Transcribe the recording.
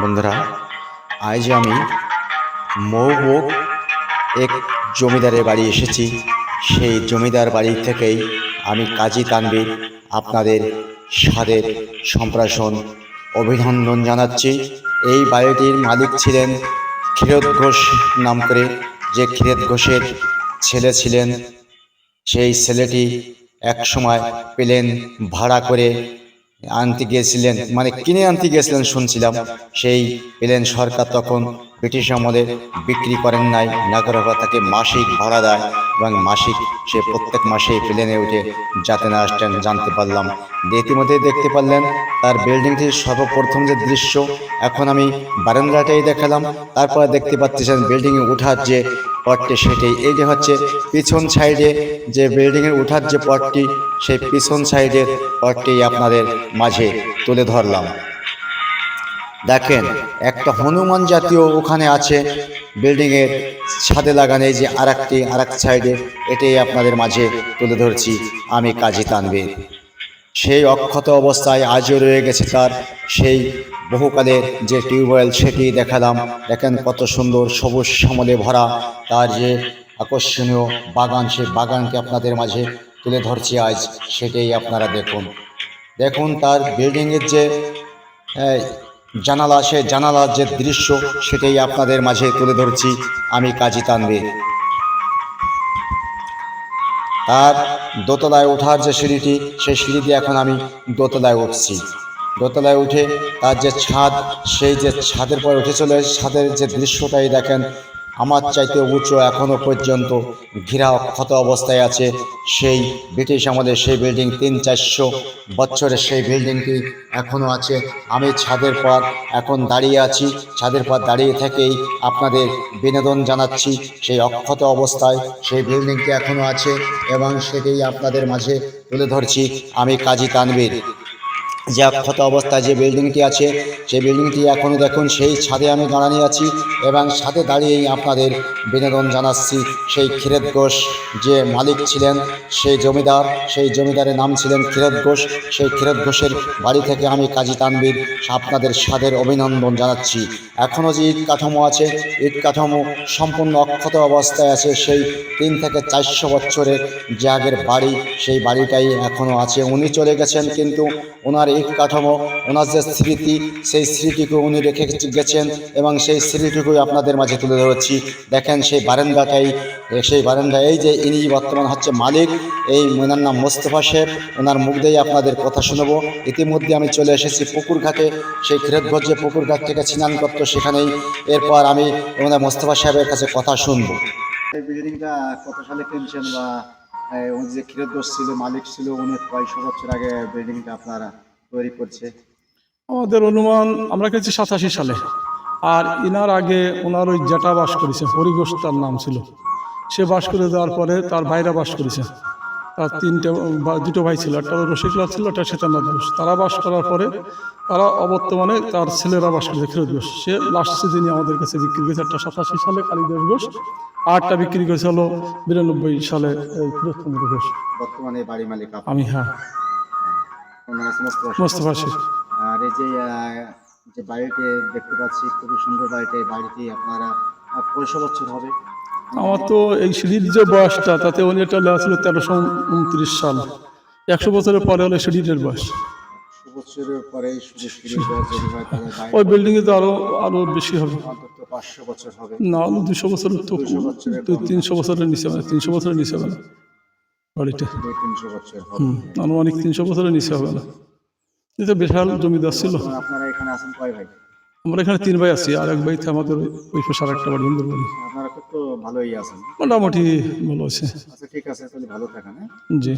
বন্ধুরা, আজ আমি মৌবুক এক জমিদারের বাড়ি এসেছি। সেই জমিদার বাড়ি থেকেই আমি কাজী তানবীর আপনাদের স্বাদের সম্প্রাসন অভিনন্দন জানাচ্ছি। এই বাড়িটির মালিক ছিলেন ক্ষীরোদ ঘোষ নাম করে যে ক্ষীরোদ ঘোষের ছেলে ছিলেন। সেই ছেলেটি এক সময় প্লেন ভাড়া করে আনতে গিয়েছিলেন মানে কিনে আনতে গিয়েছিলেন শুনছিলাম সেই এলেন সরকার তখন ব্রিটিশ আমলে বিক্রি করেন নাই নাগরবা তাকে মাসিক ভাড়া দেয় এবং মাসিক সে প্রত্যেক মাসে প্লেনে উঠে যাতে না আসতেন, জানতে পারলাম। ইতিমধ্যে দেখতে পারলেন, তার বিল্ডিংটির সর্বপ্রথম যে দৃশ্য, এখন আমি বারান্দাটাই দেখালাম। তারপরে দেখতে পাচ্ছেন বিল্ডিংয়ে ওঠার যে পথটি সেটি। এই যে হচ্ছে পিছন সাইডে যে বিল্ডিংয়ে ওঠার যে পথটি, সেই পিছন সাইডের পথটি আপনাদের মাঝে তুলে ধরলাম। দেখেন, একটা হনুমান জাতীয় ওখানে আছে বিল্ডিংয়ের ছাদে লাগানো যে আর একটি আর এক সাইডে এটাই আপনাদের মাঝে তুলে ধরছি আমি কাজী তানবীর সেই অক্ষত অবস্থায় আজও রয়ে গেছে তার সেই বহুকালের যে টিউবওয়েল, সেটি দেখালাম। দেখেন কত সুন্দর সবুজ সমলে ভরা তার যে আকর্ষণীয় বাগান, সেই বাগানকে আপনাদের মাঝে তুলে ধরছি আজ, সেটাই আপনারা দেখুন। দেখুন তার বিল্ডিংয়ের যে জানালা সে জানালার যে দৃশ্য সেটাই আপনাদের মাঝে তুলে ধরছি আমি কাজী তানবে তার দোতলায় ওঠার যে সিঁড়িটি, সেই সিঁড়ি এখন আমি দোতলায় উঠছি। দোতলায় উঠে তার যে ছাদ, সেই যে ছাদের পরে উঠে চলে ছাদের যে দৃশ্যটাই দেখেন আমার চাইতে উঁচু এখনও পর্যন্ত ঘেরা ক্ষত অবস্থায় আছে। সেই ব্রিটিশ আমাদের সেই বিল্ডিং তিন চারশো বছরের সেই বিল্ডিংটি এখনও আছে। আমি ছাদের পর এখন দাঁড়িয়ে আছি। ছাদের পর দাঁড়িয়ে থেকেই আপনাদের বিনোদন জানাচ্ছি। সেই অক্ষত অবস্থায় সেই বিল্ডিংটি এখনও আছে এবং সেটাই আপনাদের মাঝে তুলে ধরছি। আমি কাজী তানবীর যে অক্ষত অবস্থায় যে বিল্ডিংটি আছে, সেই বিল্ডিংটি এখনও দেখুন, সেই ছাদে আমি দাঁড়ানি আছি এবং ছাদে দাঁড়িয়েই আপনাদের বিনোদন জানাচ্ছি। সেই ক্ষীরদ ঘোষ যে মালিক ছিলেন, সেই জমিদার, সেই জমিদারের নাম ছিলেন ক্ষীরদ ঘোষ। সেই ক্ষীরদ ঘোষের বাড়ি থেকে আমি কাজী তানবীর আপনাদের স্বাদের অভিনন্দন জানাচ্ছি। এখনও যে ইট কাঠামো আছে, ইট কাঠামো সম্পূর্ণ অক্ষত অবস্থায় আছে। সেই তিন থেকে চারশো বছরের যে আগের বাড়ি, সেই বাড়িটাই এখনও আছে। উনি চলে গেছেন কিন্তু ওনার ইট কাঠামো, ওনার যে স্মৃতি, সেই স্মৃতিকে উনি রেখে গেছেন এবং সেই স্মৃতিটুকুই আপনাদের মাঝে তুলে ধরেছি। দেখেন সেই বারান্দাটাই, সেই বারান্দা, এই যে ইনি বর্তমান হচ্ছে মালিক, এই ওনার নাম মোস্তফা শেখ, ওনার মুখ দিয়েই আপনাদের কথা শুনব। ইতিমধ্যে আমি চলে এসেছি পুকুর ঘাটে, সেই ক্ষীরতগঞ্জ যে পুকুর ঘাট থেকে স্নান করতো সেখানেই। এরপর আমি ওনার মোস্তফা সাহেবের কাছে কথা শুনব। এই বিল্ডিংটা কত সালে কিনছেন বা যে ছিল, মালিক ছিল, উনি কয়শো বছর আগে বিল্ডিংটা আপনারা তৈরি করছে? আমাদের অনুমান আমরা গেছি সাতাশি সালে। আর ইনার আগে ওনার ওই জেঠা বাস করেছে হরিঘোষ তার নাম ছিল। সে বাস করে দেওয়ার পরে তার ভাইরা বাস করেছে। তার তিনটে দুটো ভাই ছিল একটা রসিকলাল ছিল একটা সীতানাথ ঘোষ তারা বাস করার পরে তারা অবর্তমানে তার ছেলেরা বাস করেছে ক্ষীরোদ ঘোষ। সে লাস্ট সিজনে আমাদের কাছে বিক্রি করেছে একটা সাতাশি সালে কালীদাস ঘোষ। আরটা বিক্রি করেছে হলো বিরানব্বই সালে ক্ষীরোদচন্দ্র ঘোষ। বর্তমানে বাড়ি মালিক আমি হ্যাঁ। মোস্তফা শেখ। আর এই যে যে বাড়িটি দেখতে পাচ্ছি খুবই সুন্দর বাড়িটি এই বাড়িটি আপনারা কয়শো বছর হবে। আমার তো এই সিঁড়ির যে বয়সটা তাতে উনি এটা লেখা ছিল তেরোশো উনত্রিশ সাল। একশো বছরের পরে হলো সিঁড়ির বয়স। বছরের পরে ওই বিল্ডিংয়ে তো আরও আরও বেশি হবে। পাঁচশো বছর হবে। না দুশো বছরের তো তিনশো বছরের নিচে হবে তিনশো বছরের নিচে হবে। বাড়িটা আনুমানিক তিনশো বছরের নিচে হবে না। এটা বিশাল জমিদার ছিল। আপনারা এখানে আছেন কয় ভাই? আমরা এখানে তিন ভাই আছি আর এক ভাই তো আমাদের ওই- সার একটা বাড়ি সুন্দর বাড়ি আপনারা তো ভালোই আছেন। মোটামুটি ভালো আছে। আচ্ছা ঠিক আছে তাহলে ভালো থাকেন হ্যাঁ? জি।